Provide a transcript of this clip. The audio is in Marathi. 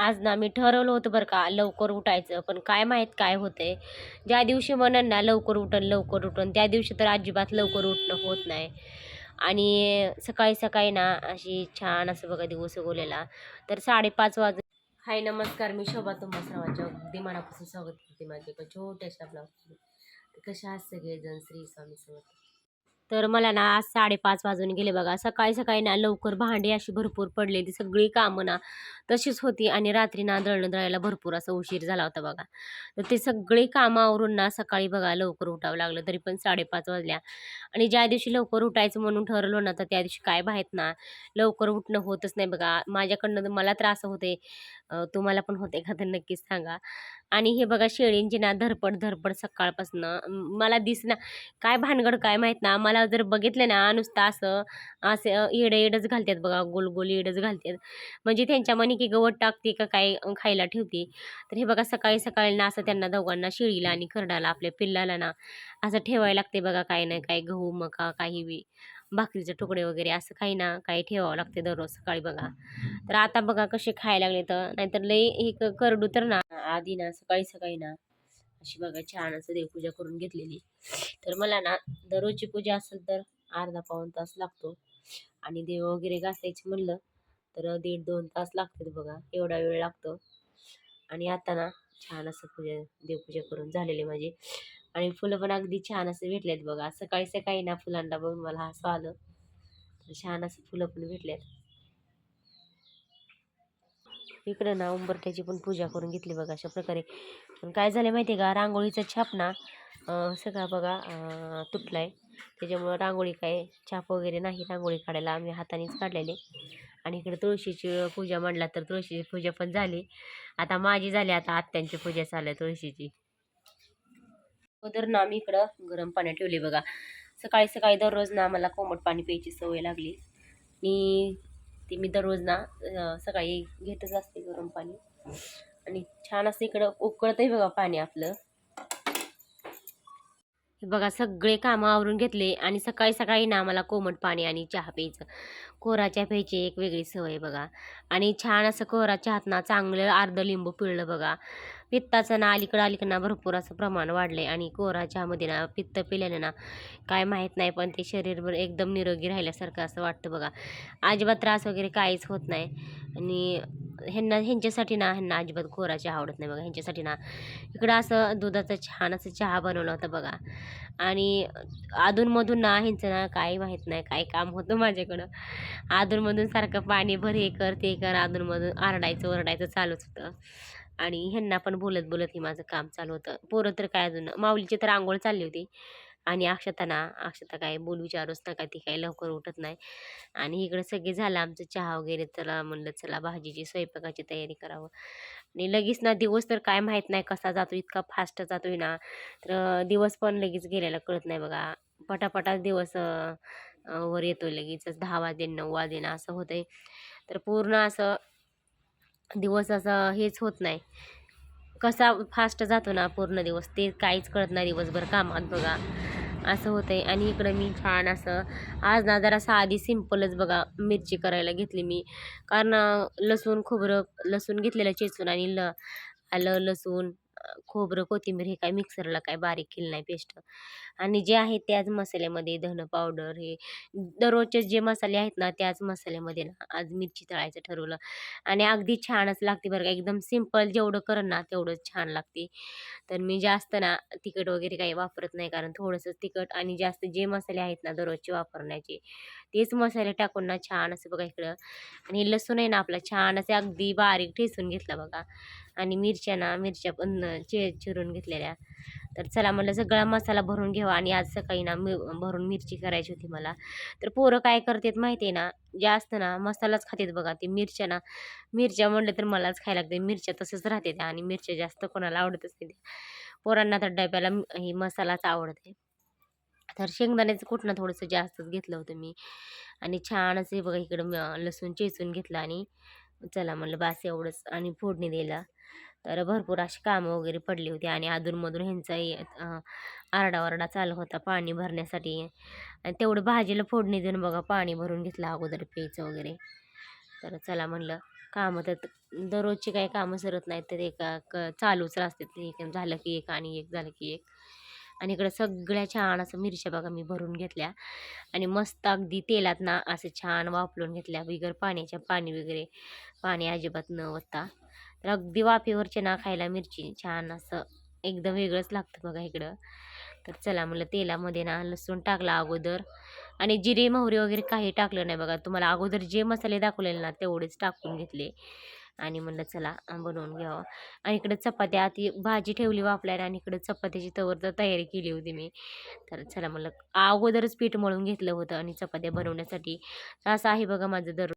आज ना मी ठरवलं होतं बरं का लवकर उठायचं. पण काय माहीत काय होतंय. ज्या दिवशी म्हणन ना लवकर उठन लवकर उठन त्या दिवशी तर अजिबात लवकर उठणं होत नाही. आणि सकाळी सकाळी ना अशी छान असं बघा दिवस उगवलेला. तर साडेपाच वाज हाय नमस्कार. मी शोभा तुम्हा सर्वांच्या अगदी मनापासून स्वागत करते. माझ्या एका छोट्याशा ब्लॉग कशा आहात सगळेजण? श्री स्वामी समर्थ. तर मला ना आज साडेपाच वाजून गेले बघा. सकाळी सकाळी ना लवकर भांडी अशी भरपूर पडलेली सगळी कामं ना तशीच होती आणि रात्री ना दळणं दळायला भरपूर असा उशीर झाला होता बघा. तर ते सगळी कामावरून आवरून ना सकाळी बघा लवकर उठावं लागलं. तरी पण साडेपाच वाजल्या. आणि ज्या दिवशी लवकर उठायचं म्हणून ठरलो ना तर त्या दिवशी काय माहीत ना लवकर उठणं होतच नाही बघा. माझ्याकडनं तर मला त्रास होते तुम्हाला पण होते का तर नक्कीच सांगा. आणि हे बघा शेळींची ना धरपड धरपड सकाळपासनं. मला दिसना. काय भानगड काय माहीत ना. मला जर बघितलं ना नुसतं असं असं येडं इडच घालतात बघा गोल गोल येडच घालतात. म्हणजे त्यांच्या मनी की गवत टाकते का काय खायला ठेवते. तर हे बघा सकाळी सकाळी ना असं त्यांना दोघांना शिळीला आणि करडाला आपल्या पिल्लाला ना असं ठेवायला लागते बघा काय नाही काय गहू मका काही बी भाकरीचे तुकडे वगैरे असं काही ना काही ठेवावं लागते दररोज सकाळी बघा. तर आता बघा कसे खायला लागले तर नाहीतर लई हे क- करडू तर ना आधी ना सकाळी सकाळी ना अशी बघा छान असं देवपूजा करून घेतलेली. तर मला ना दररोजची पूजा असेल तर अर्धा पाऊण तास लागतो. आणि देव वगैरे घासायचे म्हणलं तर दीड दोन तास लागतात बघा एवढा वेळ लागतो. आणि आता ना छान असं पूजा देवपूजा करून झालेली माझी. आणि फुलं पण अगदी छान असं भेटलेत बघा. सकाळी सकाळी ना फुलांना बघून मला हसं आलं. तर छान असं फुलं पण भेटलेत. इकडं ना उंबरट्याची पण पूजा करून घेतली बघा अशा प्रकारे. पण काय झालं माहिती आहे का? रांगोळीचा छाप ना सगळा बघा तुटला तुटलाय. त्याच्यामुळं रांगोळी काय छाप वगैरे नाही रांगोळी काढायला. आम्ही हातानेच काढलेले. आणि इकडे तुळशीची पूजा म्हणला तर तुळशीची पूजा पण झाली. आता माझी झाली आता आत्यांची पूजा चालू आहे तुळशीची. अगोदर ना आम्ही इकडं गरम पाण्यात ठेवले बघा. सकाळी सकाळी दररोज ना आम्हाला कोमट पाणी प्यायची सवय लागली. मी ते मी दररोज ना सकाळी घेतच असते गरम पाणी. आणि छान असं इकडं उकळतंय बघा पाणी आपलं. बघा सगळे कामं आवरून घेतले आणि सकाळी सकाळी ना मला कोमट पाणी आणि चहा प्यायचं. कोरा चहा प्यायची एक वेगळी सवय बघा. आणि छान असं कोरा चहात ना चांगलं अर्ध लिंबू पिळलं बघा. पित्ताचं ना अलीकडं अलीकडं भरपूर असं प्रमाण वाढले आणि कोरा चहामध्ये ना पित्त पिल्यानं ना काय माहीत नाही पण ते शरीरभर एकदम निरोगी राहिल्यासारखं असं वाटतं बघा. अजिबात त्रास वगैरे काहीच होत नाही. आणि ह्यांना ह्यांच्यासाठी ना ह्यांना अजिबात कोरा चहा आवडत नाही बघा. ह्यांच्यासाठी ना इकडं असं दुधाचा छान असं चहा बनवला होता बघा. आणि अधूनमधून ना ह्यांचं ना काही माहीत नाही काय काम होतं माझ्याकडं. अधूनमधून सारखं पाणी भर हे कर ते कर अधूनमधून आरडायचं ओरडायचं चालूच होतं. आणि ह्यांना पण बोलत बोलत हे माझं काम चालू होतं. पोरं तर काय अजून माऊलीची तर आंघोळ चालली होती. आणि अक्षता ना अक्षता काय बोल विचारूच नका ती काही लवकर उठत नाही. आणि इकडं सगळे झालं आमचं चहा वगैरे चला म्हणलं चला भाजीची स्वयंपाकाची तयारी करावं. आणि लगेच ना दिवस तर काय माहीत नाही कसा जातो इतका फास्ट जातोय ना. तर दिवस पण लगेच गेलेला कळत नाही बघा. पटापटा दिवस वर येतोय लगेच दहा वाजे नऊ वाजे असं होतंय. तर पूर्ण असं दिवस असं हेच होत नाही. कसा फास्ट जातो ना पूर्ण दिवस ते काहीच कळत नाही दिवसभर कामात बघा. असं होतं आहे आणि इकडं मी छान असं आज ना जरा साधी सिम्पलच बघा मिरची करायला घेतली मी. कारण लसूण खोबरं लसूण घेतलेलं चेचून आणि ल आलं लसूण खोबरं कोथिंबीर हे काय मिक्सरला काय बारीक केलं नाही पेस्ट आणि जे आहे त्याच मसाल्यामध्ये धनं पावडर हे दररोजचे जे मसाले आहेत ना त्याच मसाल्यामध्ये ना आज मिरची तळायचं ठरवलं. आणि अगदी छानच लागते बरं का एकदम सिंपल जेवढं करण ना तेवढंच छान लागते. तर मी जास्त ना तिखट वगैरे काही वापरत नाही कारण थोडंसं तिखट आणि जास्त जे मसाले आहेत ना दररोजचे वापरण्याचे तेच मसाले टाकून ना छान असं बघा इकडं. आणि लसूण आहे ना आपला छान असं अगदी बारीक ठेसून घेतला बघा. आणि मिरच्या ना मिरच्या पण चे चिरून घेतलेल्या. तर चला म्हणलं सगळा मसाला भरून घ्यावा आणि आज सकाळी ना मी भरून मिरची करायची होती मला. तर पोरं काय करतात माहिती आहे ना जास्त ना मसालाच खातात बघा. ते मिरच्या ना मिरच्या म्हणलं तर मलाच खायला लागते. मिरच्या तसंच राहते त्या. आणि मिरच्या जास्त कोणाला आवडतच नाही पोरांना तर डब्याला हे मसालाच आवडते. तर शेंगदाण्याचं कुठनं थोडंसं जास्तच घेतलं होतं मी. आणि छानच हे बघा इकडं लसूण चेचून घेतलं आणि चला म्हणलं बास एवढंच. आणि फोडणी दिला. तर भरपूर अशी कामं वगैरे पडली होती आणि अधूनमधून ह्यांचाही आरडाओरडा चालू होता पाणी भरण्यासाठी. आणि तेवढं भाजीला फोडणी देऊन बघा पाणी भरून घेतलं अगोदर प्यायचं वगैरे. तर चला म्हणलं कामं तर दररोजची काही कामं सरत नाहीत तर एका क चालूच असतात ते एक झालं की एक आणि एक झालं की एक. आणि इकडं सगळ्या छान असं मिरच्या बघा मी भरून घेतल्या. आणि मस्त अगदी तेलात ना असं छान वापरून घेतल्या बिगर पाण्याच्या पाणी वगैरे. पाणी अजिबात न वत्ता तर अगदी वाफेवरचे ना खायला मिरची छान असं एकदम वेगळंच लागतं बघा इकडं. तर चला म्हणलं तेलामध्ये ना लसूण टाकला अगोदर. आणि जिरे मोहरी वगैरे काही टाकलं नाही बघा. तुम्हाला अगोदर जे मसाले दाखवलेले ना तेवढेच टाकून घेतले. आणि म्हणलं चला बनवून घ्यावं. आणि इकडं चपात्या ती भाजी ठेवली वापरायला आणि इकडं चपात्याची तवर तर तयारी केली होती मी. तर चला म्हणलं अगोदरच पीठ मळून घेतलं होतं आणि चपात्या बनवण्यासाठी. तर असं आहे बघा माझं दर